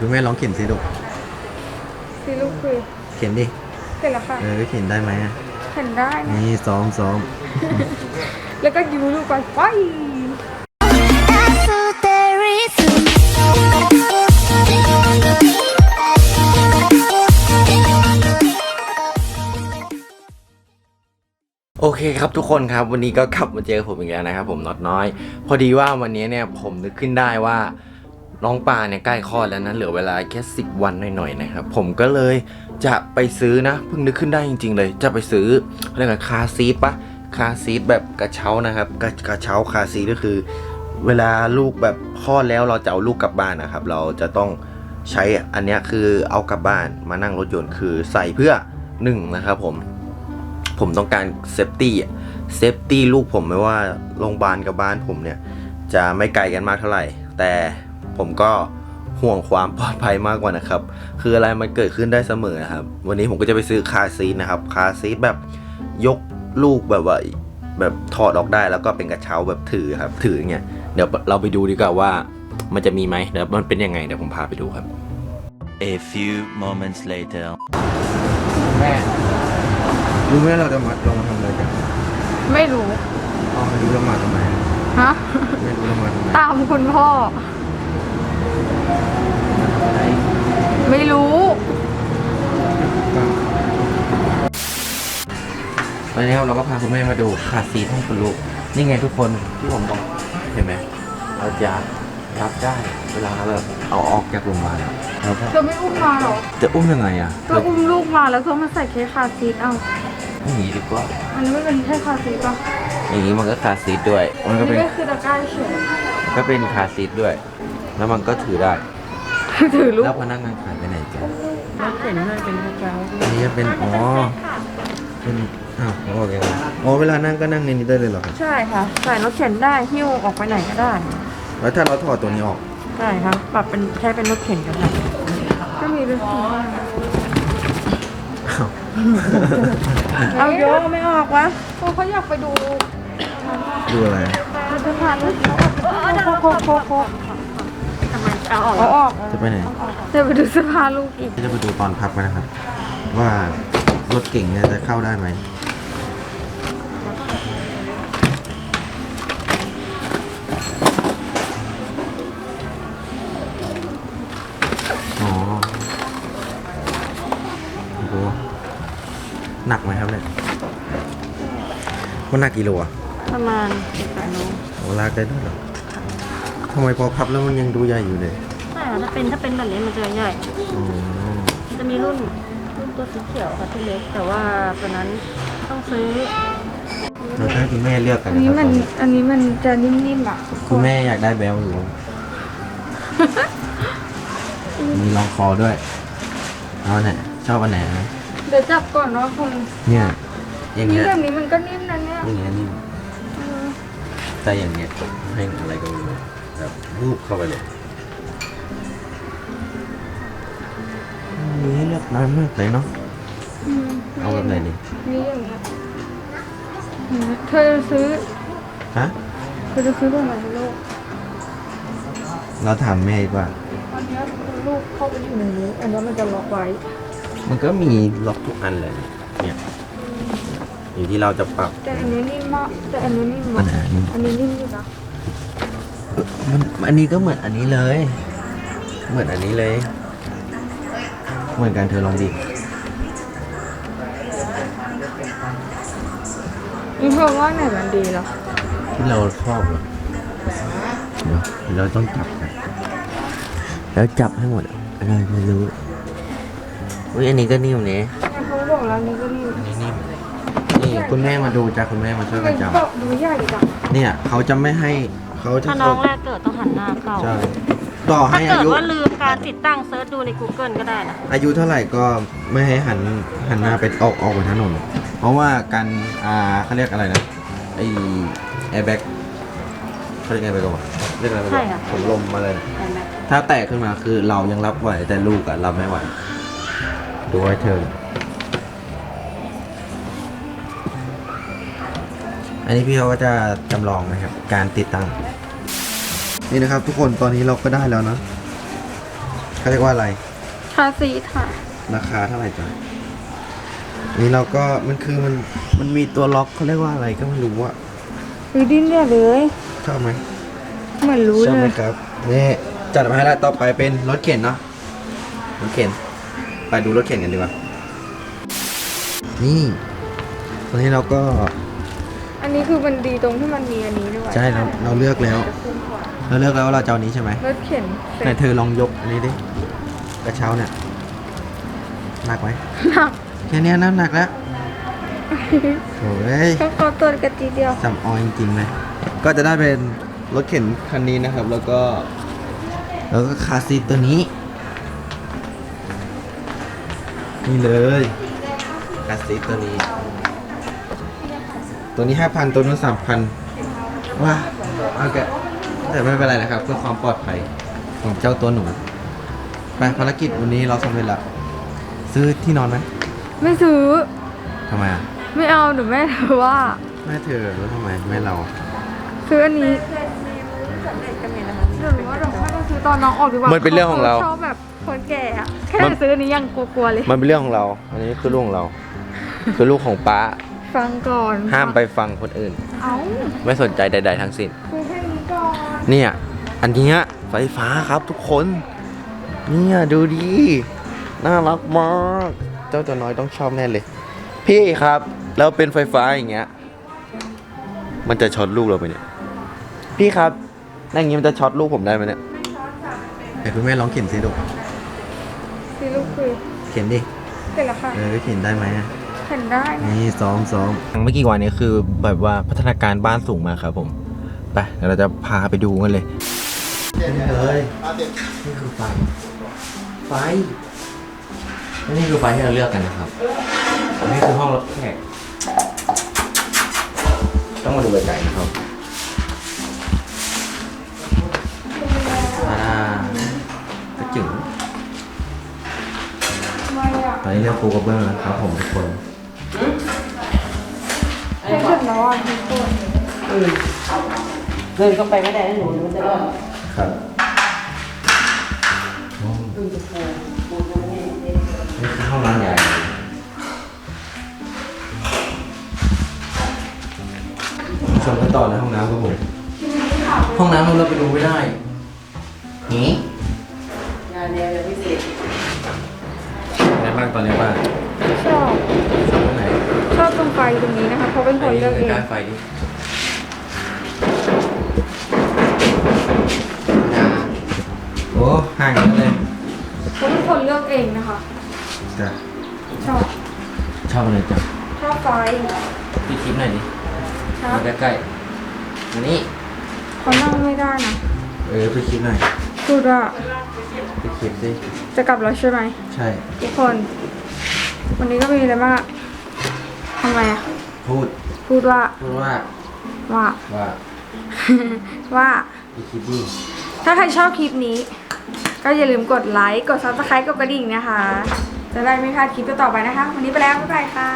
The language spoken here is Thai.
คุณแม่ลองเขียนสิลูกสีลูกคือเขียนดิ เสร็จแล้วค่ะเออเขียนได้ไหมอะเห็นได้นะนี่ซ้อมซ้อมแล้วก็ยูลูกไปไฟโอเคครับทุกคนครับวันนี้ก็กลับมาเจอผมอีกแล้วนะครับผมน็อตน้อย พอดีว่าวันนี้เนี่ยผมนึกขึ้นได้ว่า น้องปลาเนี่ยใกล้คลอดแล้วนะเหลือเวลาแค่สิบวันหน่อยๆนะครับผมก็เลยจะไปซื้อนะเพิ่งนึกขึ้นได้จริง ๆ เลย จะไปซื้อเรียกว่าคาร์ซีทปะคาร์ซีทแบบกระเช้านะครับกระกระเช้าคาร์ซีทก็คือ เวลาลูกแบบคลอดแล้วเราจะเอาลูกกลับบ้านนะครับ เราจะต้องใช้อันนี้คือเอากลับบ้านมานั่งรถยนต์คือใส่เพื่อหนึ่งนะครับผมผมต้องการเซฟตี้เซฟตี้ลูกผมไม่ว่าโรงพยาบาลกับบ้านผมเนี่ยจะไม่ไกลกันมากเท่าไหร่ แต่ ผมก็ห่วงความปลอดภัยมากกว่านะครับ คืออะไรมันเกิดขึ้นได้เสมอนะครับ วันนี้ผมก็จะไปซื้อคาร์ซีทนะครับ คาร์ซีทแบบยกลูกแบบว่าแบบถอดออกได้แล้วก็เป็นกระเช้าแบบถือครับ ถืออย่างเงี้ย เดี๋ยวเราไปดูดีกว่าว่ามันจะมีไหมเดี๋ยวมันเป็นยังไงเดี๋ยวผมพาไปดูครับ A few moments later. แม่รู้ไหมเราจะมาลงมาทำอะไรกันไม่รู้อ๋อไม่รู้เรามาทำไมฮะไม่รู้เรามาทำไมตามคุณพ่อ ไม่รู้ ตอนนี้ครับเราก็พาคุณแม่มาดูคาร์ซีทให้คุณลูก นี่ไงทุกคนที่ผมบอกเห็นไหมเราจะรับได้เวลาแบบเอาออกจากโรงพยาบาลอะเราก็เธอไม่อุ้มมาเหรอจะอุ้มยังไงอะเธออุ้มลูกมาแล้วเธอมาใส่เคสคาร์ซีทเอาอย่างนี้ดีกว่าอันนี้ไม่เป็นแค่คาร์ซีทปะอย่างนี้มันก็คาร์ซีทด้วย มันก็อันเป็นนี้ก็คือตะกร้าเฉยก็เป็นคาร์ซีทด้วย แล้วมันก็ถือได้ ถือลูกแล้วพนักงานขายไปไหนจ๊ะแล้วเขียนให้เป็นกระเช้าอันนี้จะเป็นอ๋อเป็นอ้าวโอเคอ๋อเวลานั่งก็นั่งในนี้ได้เลยเหรอครับใช่ค่ะใส่รถเข็นได้หิ้วออกไปไหนก็ได้แล้วถ้าเราถอดตัวนี้ออกใช่ค่ะปรับเป็นใช้เป็นรถเข็นกันค่ะก็มีรถเข็นได้อ้าวเอาเยอะไม่ออกวะโอ้เขาอยากไปดูดูอะไรสะพานรถโคกโคกโคกทำไม เอาออกเอาออกจะไปไหน จะไปดูสะพานลูกอีก จะไปดูตอนพับกันนะครับ ว่ารถเก่งเนี่ยจะเข้าได้ไหมอ๋อโอ้โหหนักไหมครับเนี่ยมันหนักกี่โลอะประมาณสิบแปดโลโอ้ลากได้ด้วยเหรอ ทำไมพอพับแล้วมันยังดูใหญ่อยู่เลยใช่ค่ะถ้าเป็นถ้าเป็นแบบนี้มันจะใหญ่อ๋อจะมีรุ่นรุ่นตัวสีเขียวค่ะที่เล็ก แต่ว่าตัวนั้นต้องซื้อ เราจะให้คุณแม่เลือกกันอันนะนี้ครับมันอันนี้มันจะนิ่มๆอะคุณแม่อยากได้แบลอยู่ มีรองคอด้วยเอาไหนชอบอันไหนนะเดี๋ยวจับก่อนว่าคุณเนี่ย อย่างนี่เงี้ยแบบนี้มันก็นิ่มนะเนี่ยอย่างเงี้ยนี่มแต่อย่างเงี้ยให้อะไรก็ไม่รู้ แบบรูปเข้าไปเลยมีให้เลือกน้อยมากเลยเนาะอืมเอาแบบไหนดีนี่อย่างเงี้ยเห็นไหมเธอจะซื้อฮะเธอจะซื้อแบบไหนให้ลูกเราถามแม่ดีกว่าอันเนี้ยลูกเข้าไปอยู่ในนี้อันนี้มันจะล็อกไว้ มันก็มีล็อกทุกอันเลยเนี่ยอยู่ที่เราจะปรับแต่อันนี้นิ่มมากแต่อันนี้นิ่มอัมานกไหนอันนี้อันนี้นิ่มอยู่นะ มันอันนี้ก็เหมือนอันนี้เลย เหมือนอันนี้เลย เหมือนกันเธอลองดินี่เธอว่าไหนมันดีเหรอที่เราชอบเหรอเดี๋ยวเราต้องจับกันแล้วจับให้หมดอะไรไม่รู้อุ้ยอันนี้ก็นิ่มเนี่ยเนี่ยเขาบอกแล้วนี่ก็นิ่มอันนี้นิ่มนี่คุณแม่มาดูจ้ะคุณแม่มาช่วยกันจับบอกดูใหญ่จังเนี่ยเขาจะไม่ให้ เขาจะถ้าน้องแรกเกิดต้องหันหน้าเข้าใช่ต่อถ้าให้เกิอาดยุว่าลืมการติดตั้งเซิร์ชดูใน Google ก็ได้นะอายุเท่าไหร่ก็ไม่ให้หันหันหน้าไปออกออกบนถนน เพราะว่าการอ่าเขาเรียกอะไรนะไอแอร์แบ็กเขาเรียกไงไปก่อนเรียกอะไรไปก่ใช่อนค่ะผมลมอะไรนะเห็นไหมถ้าแตกขึ้นมาคือเรายังรับไหวแต่ลูกอะรับไม่ไหวดูไว้เธอ อันนี้พี่เขาก็จะจำลองนะครับ การติดตั้ง นี่นะครับ ทุกคนตอนนี้เราก็ได้แล้วนะเขาเรียกว่าอะไร คาซีค่ะ ราคาเท่าไหร่จ๊ะนี่เราก็มันคือมันมันมีตัวล็อกเขาเรียกว่าอะไรก็ไม่รู้อะคือดิ้นเนี่ยเลยชอบไหมเหมือนรู้ชอบเลไหมย ครับนี่จัดมาให้แล้วต่อไปเป็นรถเข็นเนาะรถเข็น ไปดูรถเข็นกันดีกว่านี่ตอนนี้เราก็ อันนี้คือมันดีตรงที่มันมีอันนี้ด้วยใช่เราเราเลือกแล้วจะคุ้มกว่าเราเลือกแล้วว่าเราจะเอานี้ใช่ไหมรถเข็นเสร็ไหนจเธอลองยกอันนี้ดิกระเช้าเนี่ยหนักไหมหนักแค่เนี้ยน้ำหนักแล้วโอ้ยก็เขาตัวกระจีเดียวสำออยจริงๆเลยก็จะได้เป็นรถเข็นคันนี้นะครับ แล้วก็ แล้วก็คาร์ซีทตัวนี้นี่เลยคาร์ซีทตัวนี้ ตัวนี้ห้าพันตัวนู้นสามพันว้าโอเคแต่ไม่เป็นไรนะครับ เพื่อความปลอดภัยของเจ้าตัวหนูไปภารกิจวันนี้เราสำเร็จแล้วซื้อที่นอนไหมไม่ซื้อทำไมอะไม่เอาหนูแม่เธอว่า แม่เธอแล้วทำไมแม่เราซื้ออันนี้หนูว่าเราไม่ต้องซื้อตอนน้องออกดีกว่ามันเป็นเรื่องของเรา ชอบแบบคนแก่อะแค่มันซื้ออันนี้ยังกลัวๆเลย มันเป็นเรื่องของเรา อันนี้คือลูกของเรา คือลูกของป้า ฟังก่อนห้ามไปฟังคนอื่น เอ้าไม่สนใจใด ๆ ทั้งสิ้นซื้อแค่นี้ก่อนเนี่ย อันเนี้ยไฟฟ้าครับทุกคน เนี่ยดูดี น่ารักมาก เจ้าตัวน้อยต้องชอบแน่เลย พี่ครับ แล้วเป็นไฟฟ้าอย่างเงี้ย มันจะช็อตลูกเราไปเนี่ย พี่ครับนั่นอย่างงี้มันจะช็อตลูกผมได้ไหมเนี่ยเดี๋ยวคุณแม่ลองเข็นสิลูกซื้อลูกคือเข็นดิ เสร็จแล้วค่ะ เออเข็นได้ไหม เห็นได้นะนี่ซ้อมซ้อมไม่กี่วันนี้คือแบบว่าพัฒนาการบ้านสูงมากครับผมไปเดี๋ยวเราจะพาไปดูกันเลยนี่เลยนี่คือไฟไฟและนี่คือไฟที่เราเลือกกันนะครับอันนี่คือห้องรับแขกต้องมาดูไกลๆนะครับอ่ากระจึงทำไมอะตอนนี้เลือกฟูลกัเบอร์นะครับผมทุกคน เห็นเสร็จแล้วอะทุกคนเดินเข้าไปไม่ได้นะหนูมันจะรอดครับนี่คือห้องน้ำใหญ่ชมกันต่อในห้องน้ำครับผมห้องน้ำเราไปดูไม่ได้นี่งานแนวยังพิเศษในบ้างตอนนี้บ้างชอบชอบตรงไหนชอบตรงไฟตรงนี้นะคะ เพราะเป็นคนเลือกเองได้ไฟดิโอ้ห่างกันเลยเพราะเป็นคนเลือกเองนะคะ จ้ะชอบชอบเลยจ้ะชอบไฟพี่คลิปหน่อยดิชอบมาใกล้ๆมานี่เขานั่งไม่ได้นะเออพี่คลิปหน่อยพูดว่าพี่คลิปสิจะกลับแล้วใช่ไหมใช่ทุกคน วันนี้ก็มีอะไรมากทำไมอะ พูด พูดว่าพูดว่า ว่า ว่าว่าพี่คลิปดิถ้าใครชอบคลิปนี้ ก็อย่าลืมกดไลค์ กด subscribe กดกระดิ่งนะคะ จะได้ไม่พลาดคลิปต่อๆไปนะคะ วันนี้ไปแล้ว บ๊ายบายค่ะ